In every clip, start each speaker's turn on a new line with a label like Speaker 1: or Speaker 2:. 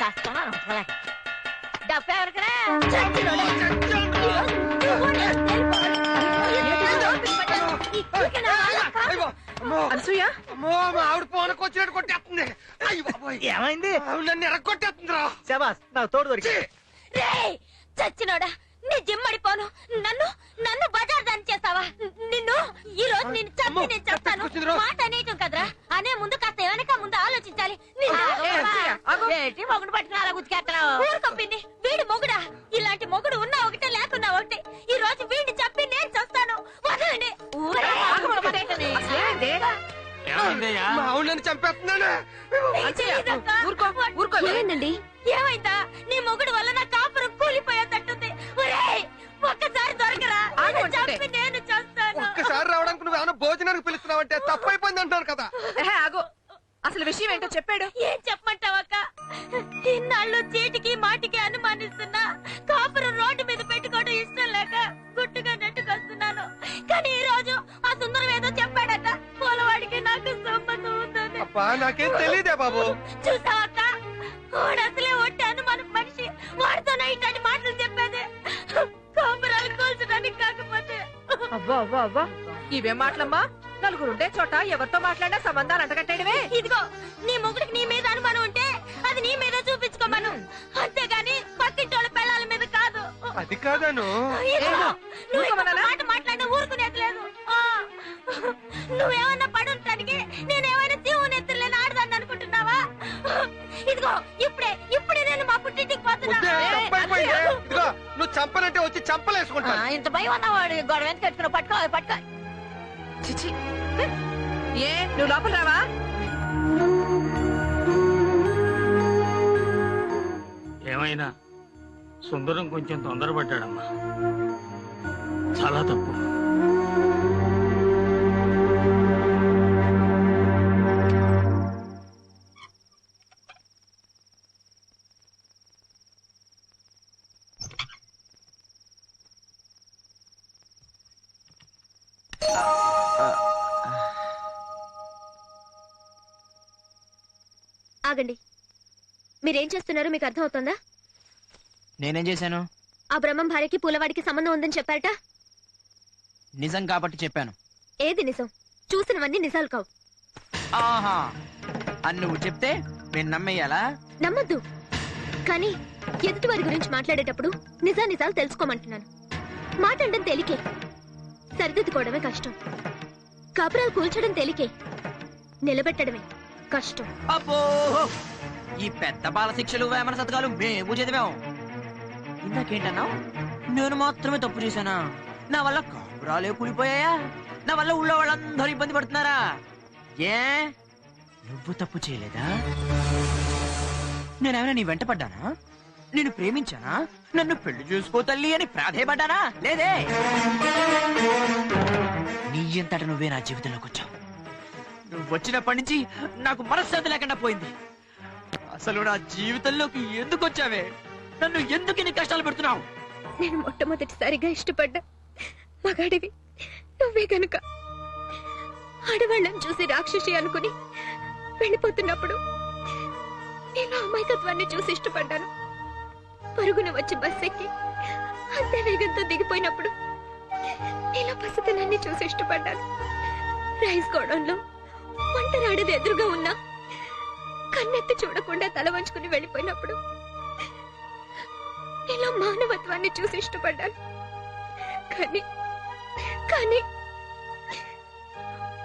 Speaker 1: చేస్తాను డబ్బు ఎవరికరా?
Speaker 2: అయ్యో, అమ్మో,
Speaker 3: అనసూయ?
Speaker 2: అమ్మో, మా ఆవిడ ఫోన్ వచ్చినట్టు కొట్టేస్తుంది అయ్యి బాబోయ్
Speaker 4: ఏమైంది?
Speaker 2: ఆవిడ నన్ను ఎరగొట్టేస్తుంది రా
Speaker 4: శబాస్ నాకు తోడు దొరికి.
Speaker 1: రేయ్ చచ్చినోడా నీ జిమ్మడిపోను నన్ను నన్ను బజార్ దాని చేస్తావా? నిన్ను ఈ రోజు నేను చంపి నేను చెప్తాను. మాట అనేయటం కదరా?
Speaker 4: ఏమైందయ్యా?
Speaker 2: మా ఆవిడ నన్ను చంపేస్తున్నాను
Speaker 3: అనసూయ, ఊరుకో ఊరుకో
Speaker 1: ఏమైందండి? ఏమైందా? నీ మొగుడు వల్ల నా కాపురం కూలిపోయేటట్టుంది. ఒరేయ్ ఒక్కసారి దొరకరా?
Speaker 3: ఆగు
Speaker 1: నిన్ను
Speaker 3: ఉంటుంటే.
Speaker 1: చంపి నేను చేస్తాను
Speaker 2: ఒక్కసారి రావడానికి నువ్వు ఏమైనా భోజనానికి పిలుస్తున్నావంటే తప్పైపోయింది అంటారు కదా.
Speaker 3: ఆగు. అసలు విషయం ఏంటో చెప్పాడు.
Speaker 1: ఏం చెప్పమంటావక్క? ఇన్నాళ్ళు చీటికి నాకేం
Speaker 2: తెలియదే బాబు.
Speaker 1: చూసావక్క? వాడు అసలే ఒట్టి అనుమానం మనిషి. వాడితోనే ఇట్లాంటి మాటలు చెప్పేది. కాపురాలు కూల్చడానికి కాకపోతే.
Speaker 3: అవ్వా అవ్వా అవ్వా. ఇవే మాటలమ్మా? నలుగురుండే చోట ఎవరితో మాట్లాడినా సంబంధాలు అంటగట్టేయడమే.
Speaker 1: ఇదిగో నీ మొగుడికి నీ మీద అనుమానం ఉంటే అది నీ మీద చూపించుకోమను. అంతేగాని పక్కింటోళ్ళ పిల్లల మీద కాదు.
Speaker 2: అది కాదను.
Speaker 3: ఏమ్మా?
Speaker 1: నువ్వు
Speaker 3: ఊరుకోమన్నానా?
Speaker 1: మాట మాట్లాడినా ఊరుకునేది లేదు. ఆ, నువ్వేమన్నా పడుంటానికి
Speaker 2: చంపనంటే వచ్చి చంపలేసుకుంటా
Speaker 1: ఇంత భయం ఉన్నవాడు గొడవ ఎందుకు కట్టుకుని పట్టుకో పట్టుకో.
Speaker 3: చిచి ఏ నువ్వు లోపల రావా?
Speaker 4: ఏమైనా? సుందరం కొంచెం తొందరపడ్డాడమ్మా. చాలా తప్పు.
Speaker 5: ఆగండి. మీరేం చేస్తున్నారో మీకు అర్థం అవుతుందా
Speaker 6: నేనేం చేశాను?
Speaker 5: ఆ బ్రహ్మం భార్యకి పూలవాడికి సంబంధం ఉందని చెప్పారట?
Speaker 6: నిజం కాబట్టి చెప్పాను.
Speaker 5: ఏది నిజం? చూసినవన్నీ నిజాలు కావు.
Speaker 6: ఆహా! అని నువ్వు చెప్తే నేను నమ్మేయాలా?
Speaker 5: నమ్మద్దు. కానీ ఎదుటి వారి గురించి మాట్లాడేటప్పుడు నిజా నిజాలు తెలుసుకోమంటున్నాను. మాట్లాడడం తేలికే. సరిదిద్దుకోవడమే కష్టం. కాపురాలు కూల్చడం తేలికే. నిలబెట్టడమే. కష్టం.
Speaker 6: అబ్బో! ఈ పెద్ద బాల శిక్షలు వేమన సతకాలు మేము చదివాం. ఇందాకేంటన్నావు? నేను మాత్రమే తప్పు చేశానా? నా వల్ల కాపురాలే కూలిపోయాయా? నా వల్ల ఊళ్ళో వాళ్ళందరూ ఇబ్బంది పడుతున్నారా? ఏ? నువ్వు తప్పు చేయలేదా? నేనేమైనా నీ వెంట పడ్డానా? నేను ప్రేమించానా? నన్ను పెళ్ళి చేసుకో తల్లి అని ప్రాధేయపడ్డానా? లేదే? నీ ఎంతట నువ్వే నా జీవితంలోకి వచ్చావు. నువ్వు వచ్చినప్పటి నుంచి నాకు మనశ్శాంతి లేకుండా పోయింది. అసలు నా జీవితంలోకి ఎందుకు వచ్చావే? నన్ను ఎందుకు ఇన్ని కష్టాలు పెడుతున్నావు?
Speaker 5: నేను మొట్టమొదటిసారిగా ఇష్టపడ్డా మగాడివి. నువ్వే కనుక ఆడవాళ్ళని చూసి రాక్షసి అనుకుని వెళ్ళిపోతున్నప్పుడు నేను అమాయకత్వాన్ని చూసి ఇష్టపడ్డాను. పరుగున వచ్చి బస్ ఎక్కి అంతే వేగంతో దిగిపోయినప్పుడు నీలో పసితనాన్ని చూసి ఇష్టపడ్డాను. రైస్ గోడౌన్లో ఒంటరాడేది ఎదురుగా ఉన్నా కన్నెత్తి చూడకుండా తల వంచుకుని వెళ్ళిపోయినప్పుడు ఇలా మానవత్వాన్ని చూసి ఇష్టపడ్డాను. కానీ కానీ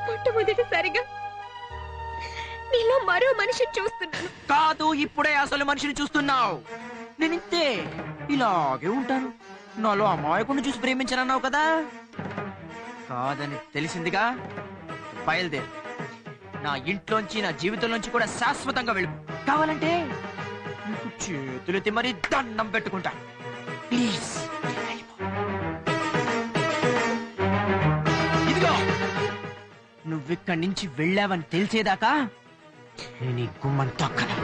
Speaker 5: మొట్టమొదటిసారిగా నీలో మరో మనిషిని చూస్తున్నాను.
Speaker 6: కాదు ఇప్పుడే అసలు మనిషిని చూస్తున్నావు. నేను ఇంతే ఇలాగే ఉంటాను. నాలో అమాయకుడిని చూసి ప్రేమించనన్నావు కదా? కాదని తెలిసిందిగా? బయలుదేరు. నా ఇంట్లోంచి నా జీవితంలోంచి కూడా శాశ్వతంగా వెళ్ళిపో కావాలంటే నీకు చేతులెత్తి మరీ దండం పెట్టుకుంటా. ప్లీజ్ ఇదిగో నువ్విక్కడి నుంచి వెళ్ళావని తెలిసేదాకా నేను ఈ గుమ్మం తొక్కను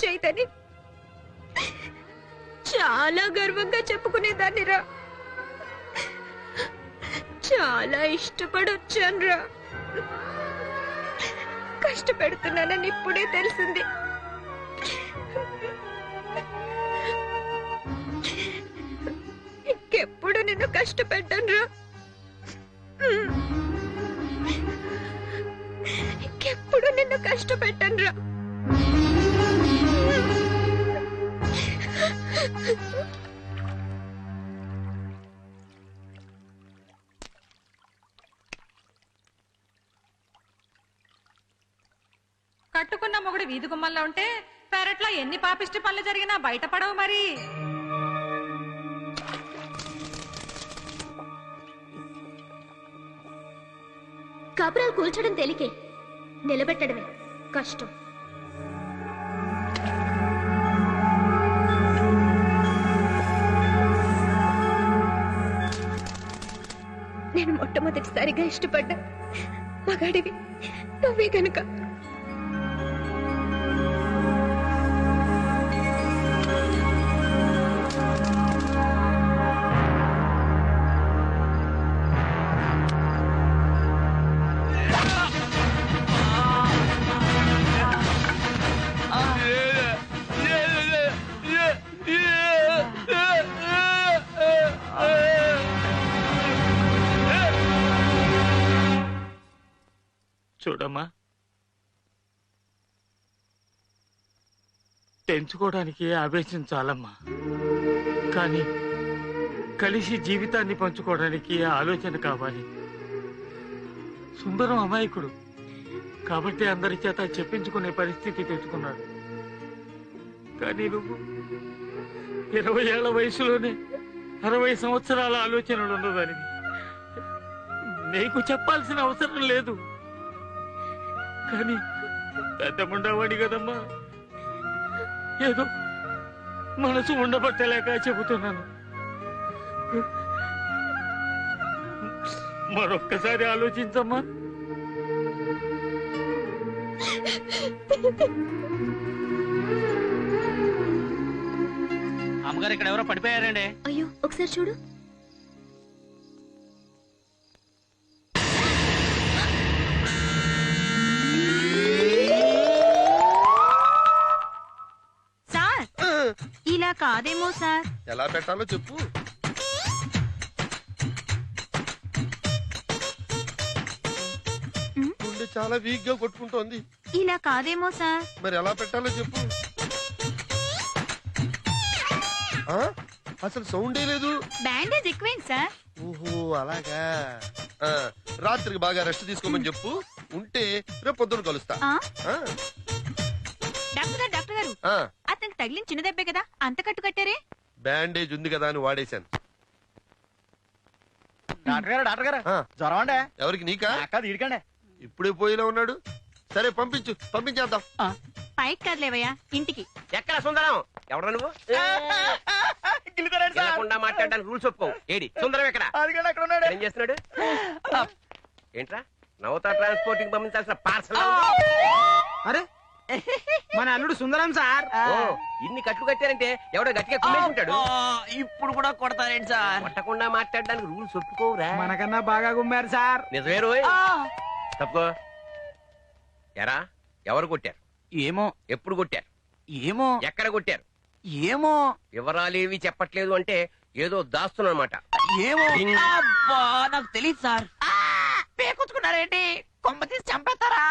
Speaker 5: చేయదని చాలా గర్వంగా చెప్పుకునేదాన్నిరా. చాలా ఇష్టపడొచ్చాను రా కష్టపెడుతున్నానని ఇప్పుడే తెలిసింది. ఇంకెప్పుడు నిన్ను కష్టపెట్టానురా. ఇంకెప్పుడు నిన్ను కష్టపెట్టానురా.
Speaker 7: కట్టుకున్న మొగుడు వీధి గుమ్మల్లో ఉంటే పెరట్లో ఎన్ని పాపిష్టి పనులు జరిగినా బయటపడవు మరి.
Speaker 5: కబురాలు కూల్చడం తేలికే. నిలబెట్టడమే కష్టం. నేను మొట్టమొదటిసారిగా ఇష్టపడ్డా మగాడివి. నువ్వే కనుక
Speaker 4: చూడమ్మా. పెంచుకోవడానికి ఆవేశం చాలమ్మా. కానీ కలిసి జీవితాన్ని పంచుకోవడానికి ఆలోచన కావాలి. సుందరం అమాయకుడు. కాబట్టి అందరి చేత చెప్పించుకునే పరిస్థితి తెచ్చుకున్నాడు. కానీ నువ్వు ఇరవై ఏళ్ళ వయసులోనే అరవై సంవత్సరాల ఆలోచనలు ఉన్నదానివి. నీకు చెప్పాల్సిన అవసరం లేదు. కానీ పెద్ద ఉండవాడి కదమ్మా. ఏదో మనసు ఉండబట్టలేక చెబుతున్నాను. మరొక్కసారి ఆలోచించమ్మా.
Speaker 6: అమ్మగారు ఇక్కడ ఎవరో పడిపోయారండి.
Speaker 5: అయ్యో ఒకసారి చూడు.
Speaker 8: కాదేమో సార్.
Speaker 9: ఎలా పెట్టాలో చెప్పు. గుండె చాలా వీక్గా కొట్టుకుంటోంది.
Speaker 8: ఇలా కాదేమో సార్.
Speaker 9: మరి ఎలా పెట్టాలో చెప్పు. ఆ? అసలు సౌండే లేదు.
Speaker 8: బ్యాండేజ్ ఎక్కువేంటి సార్.
Speaker 9: ఓహో అలాగా. ఆ, రాత్రికి బాగా రెస్ట్ తీసుకోమని చెప్పు. ఉంటే రేపు పొద్దున కలుస్తా.
Speaker 8: ఆ?
Speaker 9: ఆ,
Speaker 8: డాక్టర్ గారు డాక్టర్ గారు.
Speaker 9: ఆ,
Speaker 8: అతనికి తగిలిన చిన్న దెబ్బే కదా అంత కట్టు కట్టారే?
Speaker 9: బ్యాండేజ్ ఉంది కదా అని వాడేశాను.
Speaker 6: డాక్టర్ గారు డాక్టర్ గారు.
Speaker 9: ఆ,
Speaker 6: జ్వరం అండి?
Speaker 9: ఎవరికి నీకా?
Speaker 6: కాదు ఇడికండి
Speaker 9: ఇప్పుడే పోయిలా ఉన్నాడు. సరే పంపించు పంపించేద్దాం.
Speaker 8: పైకి కదలేవయ్యా ఇంటికి.
Speaker 10: ఎక్కడ సుందరం? ఎవడ నువ్వు? తినకుండా మాట్లాడడానికి రూల్స్ ఒప్పుకోవు. ఏడి సుందరం ఎక్కడ?
Speaker 6: అదిగండి అక్కడ ఉన్నాడు?
Speaker 10: ఏం చేస్తున్నాడు? ఏంట్రా? నవత ట్రాన్స్పోర్టింగ్ పంపించాల్సిన పార్సల్
Speaker 11: అరే మన అల్లుడు సుందరం సార్.
Speaker 10: ఓ ఇన్ని కట్లు కట్టారంటే ఎవడో గట్టిగా కుమ్మేసి ఉంటాడు
Speaker 6: ఇప్పుడు కూడా కొడతారేంటి సార్?
Speaker 10: కొట్టకుండా మాట్లాడడానికి రూల్స్ ఒప్పుకోవురా.
Speaker 11: మనకన్నా బాగా గుమ్మారు సార్.
Speaker 10: నిజమే రోయ్. తప్పుకో. ఎరా ఎవరు కొట్టారు?
Speaker 6: ఏమో.
Speaker 10: ఎప్పుడు కొట్టారు?
Speaker 6: ఏమో.
Speaker 10: ఎక్కడ కొట్టారు?
Speaker 6: ఏమో.
Speaker 10: వివరాలేవి చెప్పట్లేదు అంటే ఏదో దాస్తున్నమాట
Speaker 6: ఏమో.
Speaker 10: ఇన్-
Speaker 6: అబ్బా నాకు తెలియదు సార్. పేకొచ్చుకున్నారేంటి? కొమ్మ తీసి చంపేస్తారా?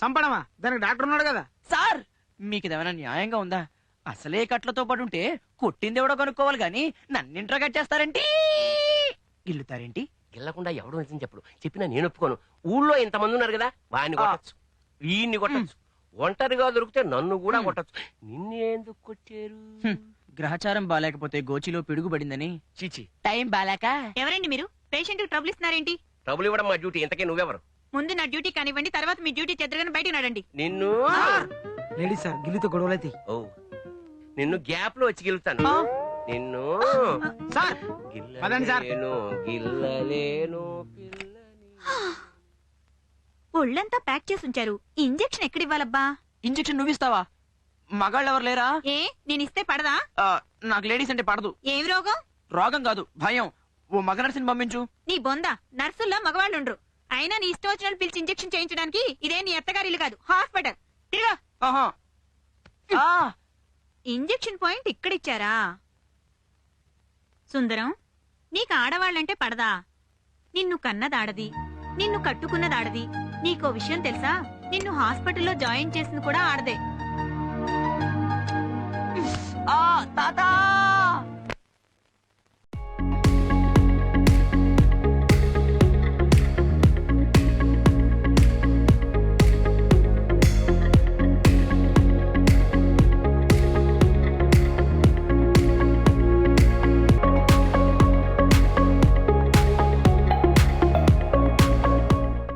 Speaker 11: చంపడమా దానికి డాక్టర్ ఉన్నాడు కదా.
Speaker 6: సార్ మీకు ఇదేమైనా న్యాయంగా ఉందా? అసలే కట్లతో పాటు ఉంటే కొట్టింది ఎవడో కనుక్కోవాలి గాని నన్నింట్రా కట్టేస్తారేంటి? గిల్లుతారేంటి
Speaker 10: గెల్లకుండా ఎవడో నిజం చెప్పడు. చెప్పినా నేను ఒప్పుకోను. ఊళ్ళో ఇంతమంది ఉన్నారు కదా వాడిని కొట్టచ్చు. వీడిని కొట్టచ్చు. ఒంటరిగా దొరికితే నన్ను కూడా. కొట్టచ్చు. నిన్ను ఎందుకు కొట్టారు.
Speaker 6: గ్రహచారం బాలేకపోతే గోచిలో పిడుగుబడిందని.
Speaker 10: చీచి.
Speaker 6: టైం బాలేక?
Speaker 8: ఎవరండి మీరు? పేషెంట్కి ట్రబుల్ ఇస్తున్నారేంటి
Speaker 10: ట్రబుల్ ఇవ్వడం మా డ్యూటీ. ఇంతకీ నువ్వెవరు?
Speaker 8: ముందు నా డ్యూటీ కానివ్వండి తర్వాత మీ డ్యూటీ చెద్దరగానే బయటకు నడండి.
Speaker 10: నిన్ను
Speaker 11: లేడీస్ సార్ గిల్లితో గొడవలైతే
Speaker 10: ఓ నిన్ను గ్యాప్లో వచ్చి గెలుతాను
Speaker 6: ఆ.
Speaker 10: నిన్ను
Speaker 11: సార్! పదండి సార్.
Speaker 10: గిల్లలేను గిల్లలేను పిల్లని
Speaker 8: ఒళ్ళంతా ప్యాక్ చేసి ఉంచారు. ఇంజెక్షన్ ఎక్కడ ఇవ్వాలబ్బా
Speaker 6: ఇంజెక్షన్ నువ్విస్తావా? మగాళ్ళు ఎవరు లేరా?
Speaker 8: ఏ నేను ఇస్తే పడదా?
Speaker 6: ఆ, నాకు లేడీస్ అంటే పడదు.
Speaker 8: ఏం రోగం?
Speaker 6: రోగం కాదు భయం. ఓ మగ నర్సిని పంపించు.
Speaker 8: నీ బొంద నర్సుల్లో మగవాళ్ళుండ్రు. అయినా నీ ఇష్టం వచ్చిన పిలిచి ఇంజెక్షన్ చేయించడానికి ఇదే నీ అత్తగారి ఇల్లు కాదు హాస్పిటల్. తిరిగా
Speaker 6: ఆహా. ఆ,
Speaker 8: ఇంజెక్షన్ పాయింట్ ఇక్కడిచ్చారా? సుందరం నీకు ఆడవాళ్ళంటే పడదా? నిన్ను కన్నదాడది నిన్ను కట్టుకున్నదాడది. నీకో విషయం తెలుసా? నిన్ను హాస్పిటల్లో జాయిన్ చేసింది కూడా ఆడదే.
Speaker 6: ఆ, తాతా!